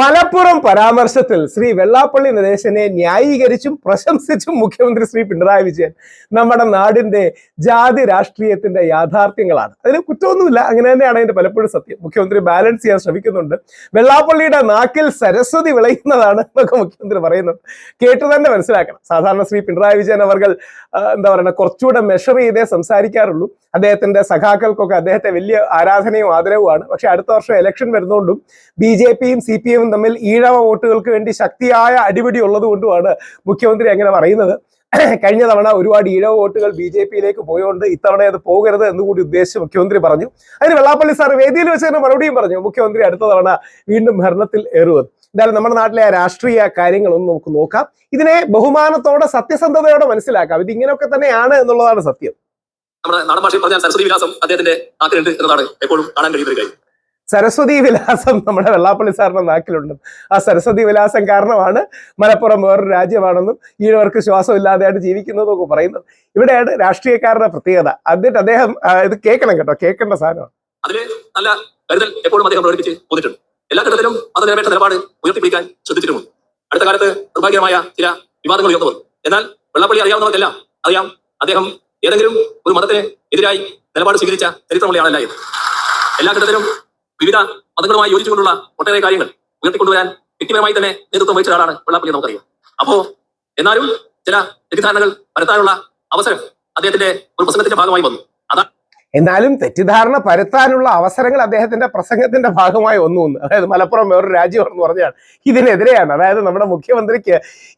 മലപ്പുറം പരാമർശത്തിൽ ശ്രീ വെള്ളാപ്പള്ളി നരേശനെ ന്യായീകരിച്ചും പ്രശംസിച്ചും മുഖ്യമന്ത്രി ശ്രീ പിണറായി വിജയൻ നമ്മുടെ നാടിന്റെ ജാതി രാഷ്ട്രീയത്തിന്റെ യാഥാർത്ഥ്യങ്ങളാണ്. അതിന് കുറ്റമൊന്നുമില്ല. അങ്ങനെ തന്നെയാണ് അതിന്റെ പലപ്പോഴും സത്യം. മുഖ്യമന്ത്രി ബാലൻസ് ചെയ്യാൻ ശ്രമിക്കുന്നുണ്ട്. വെള്ളാപ്പള്ളിയുടെ നാക്കിൽ സരസ്വതി വിളയുന്നതാണ് എന്നൊക്കെ മുഖ്യമന്ത്രി പറയുന്നത് കേട്ടു തന്നെ മനസ്സിലാക്കണം. സാധാരണ ശ്രീ പിണറായി വിജയൻ അവർ എന്താ പറയുക കുറച്ചുകൂടെ മെഷർ ചെയ്തേ സംസാരിക്കാറുള്ളൂ. അദ്ദേഹത്തിന്റെ സഖാക്കൾക്കൊക്കെ അദ്ദേഹത്തെ വലിയ ആരാധനയും ആദരവുമാണ്. പക്ഷെ അടുത്ത വർഷം ഇലക്ഷൻ വരുന്നതുകൊണ്ടും ബി ജെ പിയും സി പി എമ്മും തമ്മിൽ ഈഴവ വോട്ടുകൾക്ക് വേണ്ടി ശക്തിയായ അടിപിടി ഉള്ളത് കൊണ്ടുമാണ് മുഖ്യമന്ത്രി അങ്ങനെ പറയുന്നത്. കഴിഞ്ഞ തവണ ഒരുപാട് ഈഴവ വോട്ടുകൾ ബി ജെ പിയിലേക്ക് പോയതുകൊണ്ട് ഇത്തവണ അത് പോകരുത് എന്ന് കൂടി ഉദ്ദേശിച്ച് മുഖ്യമന്ത്രി പറഞ്ഞു. അതിന് വെള്ളാപ്പള്ളി സാർ വേദിയിൽ വെച്ച് തന്നെ മറുപടിയും പറഞ്ഞു. മുഖ്യമന്ത്രി അടുത്ത തവണ വീണ്ടും ഭരണത്തിൽ ഏറുവത് എന്തായാലും നമ്മുടെ നാട്ടിലെ ആ രാഷ്ട്രീയ കാര്യങ്ങളൊന്നും നമുക്ക് നോക്കാം. ഇതിനെ ബഹുമാനത്തോടെ സത്യസന്ധതയോടെ മനസ്സിലാക്കാം. ഇത് ഇങ്ങനെയൊക്കെ തന്നെയാണ് എന്നുള്ളതാണ് സത്യം. നമ്മുടെ നാടൻ ഭാഷയിൽ പറഞ്ഞാൽ സരസ്വതി വിലാസം അദ്ദേഹത്തിന്റെ നാട്ടിലുണ്ട് എന്നതാണ് എപ്പോഴും കാണാൻ കഴിയുന്ന ഒരു കാര്യം. സരസ്വതി വിലാസം നമ്മുടെ വെള്ളാപ്പള്ളി സാറിന്റെ നാക്കിലുണ്ട്. ആ സരസ്വതി വിലാസം കാരണമാണ് മലപ്പുറം വേറൊരു രാജ്യമാണെന്നും ഈഴവർക്ക് ശ്വാസമില്ലാതെയാണ് ജീവിക്കുന്നതും ഒക്കെ പറയുന്നത്. ഇവിടെയാണ് രാഷ്ട്രീയക്കാരുടെ പ്രത്യേകത. എന്നിട്ട് അദ്ദേഹം ഇത് കേൾക്കണം കേട്ടോ. കേൾക്കേണ്ട സാധനമാണ്. എല്ലാ ഘട്ടത്തിലും മതനിരപേക്ഷ നിലപാട് ഉയർത്തിപ്പിടിക്കാൻ ശ്രദ്ധിച്ചിട്ടുമുണ്ട് അടുത്ത കാലത്ത് നിർഭാഗ്യമായ ചില വിവാദങ്ങൾ ഉയർന്നു എന്നാൽ വെള്ളപ്പള്ളി അറിയാവുന്നവർക്കെല്ലാം അറിയാം അദ്ദേഹം ഏതെങ്കിലും ഒരു മതത്തിന് എതിരായി നിലപാട് സ്വീകരിച്ച ചരിത്രമുള്ളയാളല്ല എല്ലാ ഘട്ടത്തിലും വിവിധ മതങ്ങളുമായി യോജിച്ചുകൊണ്ടുള്ള ഒട്ടേറെ കാര്യങ്ങൾ ഉയർത്തിക്കൊണ്ടുവരാൻ വ്യക്തിപരമായി തന്നെ നേതൃത്വം വഹിച്ച ഒരാളാണ് വെള്ളാപ്പള്ളി നമുക്കറിയാം അപ്പോ എന്നാലും ചില തെറ്റിദ്ധാരണകൾ വരുത്താനുള്ള അവസരം അദ്ദേഹത്തിന്റെ ഒരു പ്രസംഗത്തിന്റെ ഭാഗമായി വന്നു. എന്നാലും തെറ്റിദ്ധാരണ പരത്താനുള്ള അവസരങ്ങൾ അദ്ദേഹത്തിന്റെ പ്രസംഗത്തിന്റെ ഭാഗമായി ഒന്നു ഒന്ന് അതായത് മലപ്പുറം വേറൊരു എന്ന് പറഞ്ഞാൽ ഇതിനെതിരെയാണ്. അതായത് നമ്മുടെ മുഖ്യമന്ത്രിക്ക്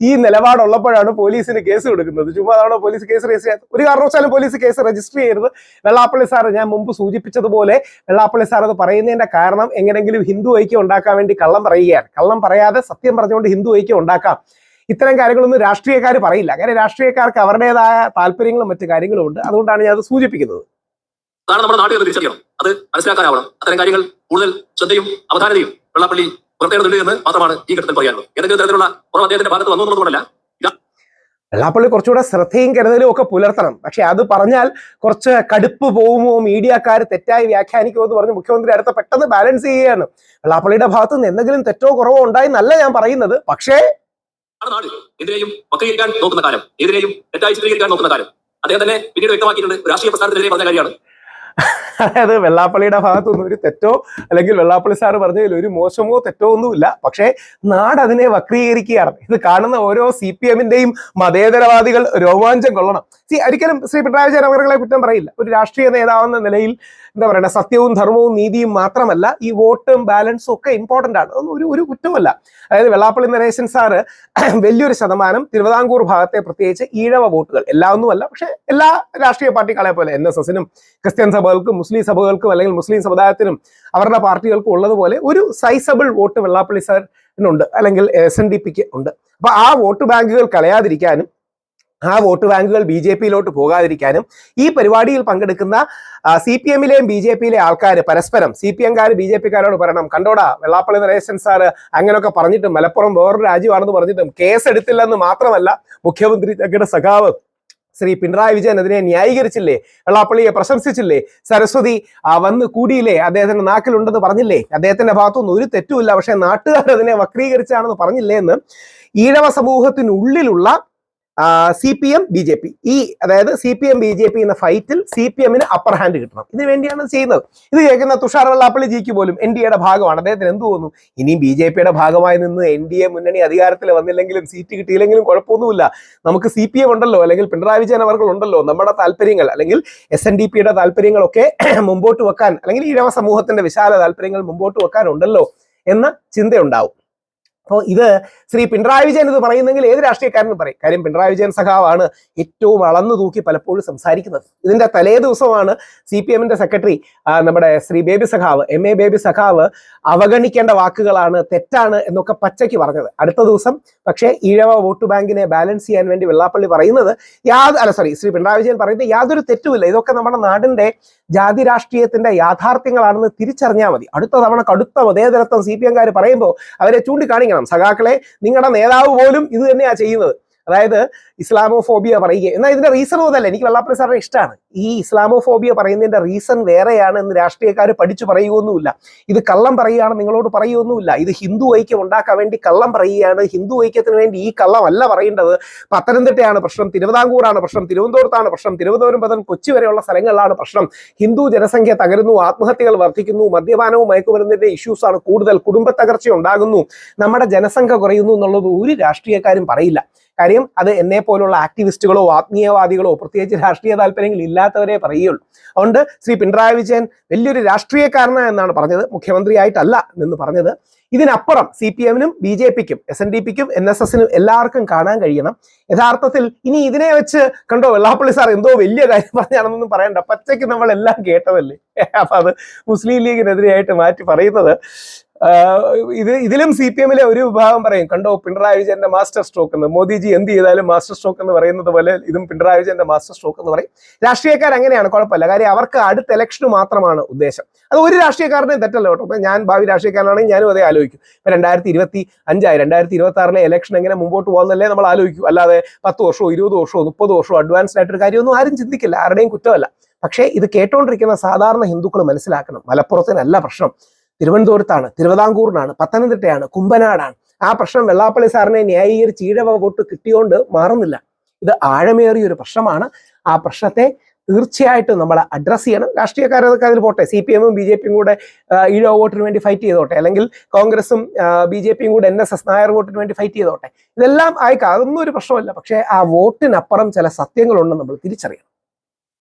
ഈ നിലപാടുള്ളപ്പോഴാണ് പോലീസിന് കേസ് കൊടുക്കുന്നത്. ചുമ്മാ അതാണോ പോലീസ് കേസ് രജിസ്റ്റർ ചെയ്യാത്തത്? ഒരു കാരണവശാലും പോലീസ് കേസ് രജിസ്റ്റർ ചെയ്യരുത്. വെള്ളാപ്പള്ളി സാറ് ഞാൻ മുമ്പ് സൂചിപ്പിച്ചതുപോലെ വെള്ളാപ്പള്ളി സാർ അത് പറയുന്നതിന്റെ കാരണം എങ്ങനെങ്കിലും ഹിന്ദു ഐക്യം ഉണ്ടാക്കാൻ വേണ്ടി കള്ളം പറയുകയാണ്. കള്ളം പറയാതെ സത്യം പറഞ്ഞുകൊണ്ട് ഹിന്ദു ഐക്യം ഉണ്ടാക്കാം. ഇത്തരം കാര്യങ്ങളൊന്നും രാഷ്ട്രീയക്കാർ പറയില്ല. അങ്ങനെ രാഷ്ട്രീയക്കാർക്ക് അവരുടേതായ താല്പര്യങ്ങളും മറ്റു കാര്യങ്ങളും ഉണ്ട്. അതുകൊണ്ടാണ് ഞാൻ അത് സൂചിപ്പിക്കുന്നത്. അതാണ് നമ്മുടെ നാട്ടിൽ തിരിച്ചറിയണം. അത് മനസ്സിലാക്കാനാവണം. അത്തരം കാര്യങ്ങൾ കൂടുതൽ ശ്രദ്ധയും അവധാനതയും വെള്ളപ്പള്ളി പുറത്തേണ്ടതുണ്ട് എന്ന് മാത്രമാണ് ഈ ഘട്ടത്തിൽ പറയാനുള്ളത്. ഏതെങ്കിലും തരത്തിലുള്ള കുറവ് അദ്ദേഹത്തിന്റെ ഭാഗത്ത് വന്നു എന്നുള്ളതുകൊണ്ടല്ല വെള്ളാപ്പള്ളി കുറച്ചുകൂടെ ശ്രദ്ധയും കരുതലും ഒക്കെ പുലർത്തണം. പക്ഷെ അത് പറഞ്ഞാൽ കുറച്ച് കടുപ്പ് പോകുമോ മീഡിയക്കാർ തെറ്റായി വ്യാഖ്യാനിക്കുമോ എന്ന് പറഞ്ഞ് മുഖ്യമന്ത്രി അടുത്ത പെട്ടെന്ന് ബാലൻസ് ചെയ്യുകയാണ്. വെള്ളാപ്പള്ളിയുടെ ഭാഗത്ത് നിന്ന് എന്തെങ്കിലും തെറ്റോ കുറവോ ഉണ്ടായി എന്നല്ല ഞാൻ പറയുന്നത്. പക്ഷേ എന്തിനേയും നോക്കുന്ന കാലം. ഏതിനേയും തെറ്റായി ചിത്രീകരിക്കാൻ നോക്കുന്ന കാലം. അദ്ദേഹം തന്നെ പിന്നീട് വ്യക്തമാക്കിയിട്ടുണ്ട്. രാഷ്ട്രീയ പ്രസ്ഥാനത്തിനെതിരെ പറഞ്ഞ കാര്യമാണ്. അതായത് വെള്ളാപ്പള്ളിയുടെ ഭാഗത്തൊന്നും ഒരു തെറ്റോ അല്ലെങ്കിൽ വെള്ളാപ്പള്ളി സാറ് പറഞ്ഞതിൽ ഒരു മോശമോ തെറ്റോ ഒന്നുമില്ല. പക്ഷേ നാട് അതിനെ വക്രീകരിക്കുകയാണ്. ഇത് കാണുന്ന ഓരോ സി പി എമ്മിന്റെയും മതേതരവാദികൾ രോമാഞ്ചം കൊള്ളണം. സി ഒരിക്കലും ശ്രീ പിണറായി വിജയൻ കുറ്റം പറയില്ല. ഒരു രാഷ്ട്രീയ നേതാവെന്ന നിലയിൽ എന്താ പറയുക സത്യവും ധർമ്മവും നീതിയും മാത്രമല്ല ഈ വോട്ടും ബാലൻസും ഒക്കെ ഇമ്പോർട്ടന്റ് ആണ്. ഒരു ഒരു കുറ്റമല്ല അതായത് വെള്ളാപ്പള്ളി നരേശൻ സാറ് വലിയൊരു ശതമാനം തിരുവിതാംകൂർ ഭാഗത്തെ പ്രത്യേകിച്ച് ഈഴവ വോട്ടുകൾ. എല്ലാ ഒന്നുമല്ല പക്ഷേ എല്ലാ രാഷ്ട്രീയ പാർട്ടികളെ പോലെ എൻ എസ് എസിനും ക്രിസ്ത്യൻ സഭകൾക്കും മുസ്ലിം സഭകൾക്കും അല്ലെങ്കിൽ മുസ്ലിം സമുദായത്തിനും അവരുടെ പാർട്ടികൾക്കും ഉള്ളതുപോലെ ഒരു സൈസബിൾ വോട്ട് വെള്ളാപ്പള്ളി സാറിനുണ്ട് അല്ലെങ്കിൽ എസ് എൻ ഡി പിക്ക് ഉണ്ട്. അപ്പൊ ആ വോട്ട് ബാങ്കുകൾ കളയാതിരിക്കാനും ആ വോട്ട് ബാങ്കുകൾ ബി ജെ പിയിലോട്ട് പോകാതിരിക്കാനും ഈ പരിപാടിയിൽ പങ്കെടുക്കുന്ന സി പി എമ്മിലെയും ബി ജെ പിയിലെ ആൾക്കാർ പരസ്പരം സി പി എംകാർ ബി ജെ പിക്കാരോട് പറയണം കണ്ടോടാ വെള്ളാപ്പള്ളി നരേശൻ സാറ് അങ്ങനെയൊക്കെ പറഞ്ഞിട്ടും മലപ്പുറം വേറൊരു രാജ്യമാണെന്ന് പറഞ്ഞിട്ടും കേസ് എടുത്തില്ലെന്ന് മാത്രമല്ല മുഖ്യമന്ത്രി തങ്ങളുടെ സഖാവ് ശ്രീ പിണറായി വിജയൻ അതിനെ ന്യായീകരിച്ചില്ലേ? വെള്ളാപ്പള്ളിയെ പ്രശംസിച്ചില്ലേ? സരസ്വതി വന്ന് കൂടിയില്ലേ? അദ്ദേഹത്തിന്റെ നാക്കിലുണ്ടെന്ന് പറഞ്ഞില്ലേ? അദ്ദേഹത്തിന്റെ ഭാഗത്തൊന്നും ഒരു തെറ്റുമില്ല. പക്ഷെ നാട്ടുകാർ അതിനെ വക്രീകരിച്ചാണെന്ന് പറഞ്ഞില്ലേ എന്ന് Ezhava സമൂഹത്തിനുള്ളിലുള്ള C P M B J P ഈ അതായത് C P M B J P എന്ന ഫൈറ്റിൽ സി പി എമ്മിന് അപ്പർ ഹാൻഡ് കിട്ടണം. ഇതിനു വേണ്ടിയാണ് ചെയ്യുന്നത്. ഇത് കേൾക്കുന്ന തുഷാർ വെള്ളാപ്പള്ളി ജിക്ക് പോലും എൻ ഡി എയുടെ ഭാഗമാണ്. അദ്ദേഹത്തിന് എന്ത് തോന്നുന്നു? ഇനിയും ബി ജെ പിയുടെ ഭാഗമായി നിന്ന് എൻ ഡി എ മുന്നണി അധികാരത്തിൽ വന്നില്ലെങ്കിലും സീറ്റ് കിട്ടിയില്ലെങ്കിലും കുഴപ്പമൊന്നുമില്ല. നമുക്ക് സി പി എം ഉണ്ടല്ലോ അല്ലെങ്കിൽ പിണറായി വിജയൻ അവർ ഉണ്ടല്ലോ നമ്മുടെ താല്പര്യങ്ങൾ അല്ലെങ്കിൽ എസ് എൻ ഡി പിയുടെ താല്പര്യങ്ങളൊക്കെ മുമ്പോട്ട് വെക്കാൻ അല്ലെങ്കിൽ ഈഴവ സമൂഹത്തിന്റെ വിശാല താല്പര്യങ്ങൾ മുമ്പോട്ട് വെക്കാനുണ്ടല്ലോ എന്ന ചിന്തയുണ്ടാവും. അപ്പോൾ ഇത് ശ്രീ പിണറായി വിജയൻ ഇത് പറയുന്നെങ്കിൽ ഏത് രാഷ്ട്രീയക്കാരനും പറയും. കാര്യം പിണറായി വിജയൻ സഖാവാണ് ഏറ്റവും അളന്നു തൂക്കി പലപ്പോഴും സംസാരിക്കുന്നത്. ഇതിന്റെ തലേ ദിവസമാണ് സി പി എമ്മിന്റെ സെക്രട്ടറി നമ്മുടെ ശ്രീ ബേബി സഖാവ് എം എ ബേബി സഖാവ് അവഗണിക്കേണ്ട വാക്കുകളാണ് തെറ്റാണ് എന്നൊക്കെ പച്ചയ്ക്ക് പറഞ്ഞത്. അടുത്ത ദിവസം പക്ഷേ ഈഴവ വോട്ട് ബാങ്കിനെ ബാലൻസ് ചെയ്യാൻ വേണ്ടി വെള്ളാപ്പള്ളി പറയുന്നത് യാതൊരു അല്ല സോറി ശ്രീ പിണറായി വിജയൻ പറയുന്നത് യാതൊരു തെറ്റുമില്ല. ഇതൊക്കെ നമ്മുടെ നാടിന്റെ ജാതി രാഷ്ട്രീയത്തിന്റെ യാഥാർത്ഥ്യങ്ങളാണെന്ന് തിരിച്ചറിഞ്ഞാൽ മതി. അടുത്ത തവണ കടുത്ത മതേതരത്വം സി പി എംകാർ പറയുമ്പോൾ അവരെ ചൂണ്ടിക്കാണിക്കണം. സഖാക്കളെ നിങ്ങളുടെ നേതാവ് പോലും ഇത് തന്നെയാണ് ചെയ്യുന്നത്. അതായത് ഇസ്ലാമോഫോബിയ പറയുക. എന്നാൽ ഇതിന്റെ റീസൺ അതല്ല എനിക്ക് വെള്ളാപ്പള്ളി സാറിന് ഇഷ്ടമാണ്. ഈ ഇസ്ലാമോഫോബിയ പറയുന്നതിന്റെ റീസൺ വേറെയാണ് എന്ന് രാഷ്ട്രീയക്കാർ പഠിച്ചു പറയുകയൊന്നുമില്ല. ഇത് കള്ളം പറയുകയാണ് നിങ്ങളോട് പറയുകയൊന്നുമില്ല. ഇത് ഹിന്ദു ഐക്യം ഉണ്ടാക്കാൻ വേണ്ടി കള്ളം പറയുകയാണ്. ഹിന്ദു ഐക്യത്തിന് വേണ്ടി ഈ കള്ളം അല്ല പറയേണ്ടത്. പത്തനംതിട്ടയാണ് പ്രശ്നം. തിരുവിതാംകൂറാണ് പ്രശ്നം. തിരുവനന്തപുരത്താണ് പ്രശ്നം. തിരുവനന്തപുരം മുതൽ കൊച്ചി വരെയുള്ള സ്ഥലങ്ങളിലാണ് പ്രശ്നം. ഹിന്ദു ജനസംഖ്യ തകരുന്നു. ആത്മഹത്യകൾ വർദ്ധിക്കുന്നു. മദ്യപാനവും മയക്കുമരുന്നിന്റെ ഇഷ്യൂസ് ആണ് കൂടുതൽ. കുടുംബ തകർച്ച ഉണ്ടാകുന്നു. നമ്മുടെ ജനസംഖ്യ കുറയുന്നു എന്നുള്ളത് ഒരു രാഷ്ട്രീയക്കാരും പറയില്ല. കാര്യം അത് എന്നെ പോലുള്ള ആക്ടിവിസ്റ്റുകളോ ആത്മീയവാദികളോ പ്രത്യേകിച്ച് രാഷ്ട്രീയ താല്പര്യങ്ങൾ ഇല്ലാത്തവരെ പറയുള്ളൂ അതുകൊണ്ട് ശ്രീ പിണറായി വിജയൻ വലിയൊരു രാഷ്ട്രീയക്കാരന എന്നാണ് പറഞ്ഞത്. മുഖ്യമന്ത്രിയായിട്ടല്ല എന്ന് പറഞ്ഞത്. ഇതിനപ്പുറം സി പി എമ്മിനും ബി ജെ പിക്കും എസ് എൻ ഡി പിക്കും എൻ എസ് എസിനും എല്ലാവർക്കും കാണാൻ കഴിയണം. യഥാർത്ഥത്തിൽ ഇനി ഇതിനെ വെച്ച് കണ്ടോ വെള്ളാപ്പള്ളി സാർ എന്തോ വലിയ കാര്യം പറഞ്ഞാണെന്നൊന്നും പറയണ്ട. പച്ചയ്ക്ക് നമ്മൾ എല്ലാം കേട്ടതല്ലേ? അപ്പൊ അത് മുസ്ലിം ലീഗിനെതിരെയായിട്ട് മാറ്റി പറയുന്നത്. ഇത് ഇതിലും സി പി എമ്മിലെ ഒരു വിഭാഗം പറയും കണ്ടോ പിണറായി വിജയന്റെ മാസ്റ്റർ സ്ട്രോക്ക് എന്ന്. മോദിജി എന്ത് ചെയ്താലും മാസ്റ്റർ സ്ട്രോക്ക് എന്ന് പറയുന്നത് പോലെ ഇതും പിണറായി വിജയന്റെ മാസ്റ്റർ സ്ട്രോക്ക് എന്ന് പറയും. രാഷ്ട്രീയക്കാർ അങ്ങനെയാണ് കുഴപ്പമില്ല. കാര്യം അവർക്ക് അടുത്ത ഇലക്ഷന് മാത്രമാണ് ഉദ്ദേശം. അത് ഒരു രാഷ്ട്രീയക്കാരനെയും തെറ്റല്ല കേട്ടോ. അപ്പൊ ഞാൻ ഭാവി രാഷ്ട്രീയക്കാരനാണെങ്കിൽ ഞാനും അതേ ആലോചിക്കും. ഇപ്പൊ രണ്ടായിരത്തി ഇരുപത്തി അഞ്ചായി രണ്ടായിരത്തി ഇരുപത്തി ആറിലെ ഇലക്ഷൻ എങ്ങനെ മുമ്പോട്ട് പോകുന്നല്ലേ നമ്മൾ ആലോചിക്കും. അല്ലാതെ പത്ത് വർഷമോ ഇരുപത് വർഷമോ മുപ്പത് വർഷമോ അഡ്വാൻസ്ഡ് ആയിട്ടൊരു കാര്യമൊന്നും ആരും ചിന്തിക്കില്ല. ആരുടെയും കുറ്റമല്ല. പക്ഷേ ഇത് കേട്ടോണ്ടിരിക്കുന്ന സാധാരണ ഹിന്ദുക്കൾ മനസ്സിലാക്കണം. മലപ്പുറത്തിനല്ല പ്രശ്നം. തിരുവനന്തപുരത്താണ് തിരുവിതാംകൂറിനാണ് പത്തനംതിട്ടയാണ് കുമ്പനാടാണ്. ആ പ്രശ്നം വെള്ളാപ്പള്ളി സാറിനെ ന്യായീകരിച്ച് ഈഴവ വോട്ട് കിട്ടിയോണ്ട് മാറുന്നില്ല. ഇത് ആഴമേറിയ ഒരു പ്രശ്നമാണ്. ആ പ്രശ്നത്തെ തീർച്ചയായിട്ടും നമ്മൾ അഡ്രസ്സ് ചെയ്യണം. രാഷ്ട്രീയക്കാരൊക്കെ അതിൽ പോട്ടെ. സി പി എമ്മും ബി ജെ പിയും കൂടെ ഈഴവ വോട്ടിന് വേണ്ടി ഫൈറ്റ് ചെയ്തോട്ടെ. അല്ലെങ്കിൽ കോൺഗ്രസും ബി ജെ പിയും കൂടെ എൻ എസ് എസ് നായർ വോട്ടിന് വേണ്ടി ഫൈറ്റ് ചെയ്തോട്ടെ. ഇതെല്ലാം ആയിക്കാം അതൊന്നും ഒരു പ്രശ്നമല്ല പക്ഷേ ആ വോട്ടിനപ്പുറം ചില സത്യങ്ങളുണ്ടെന്ന് നമ്മൾ തിരിച്ചറിയണം.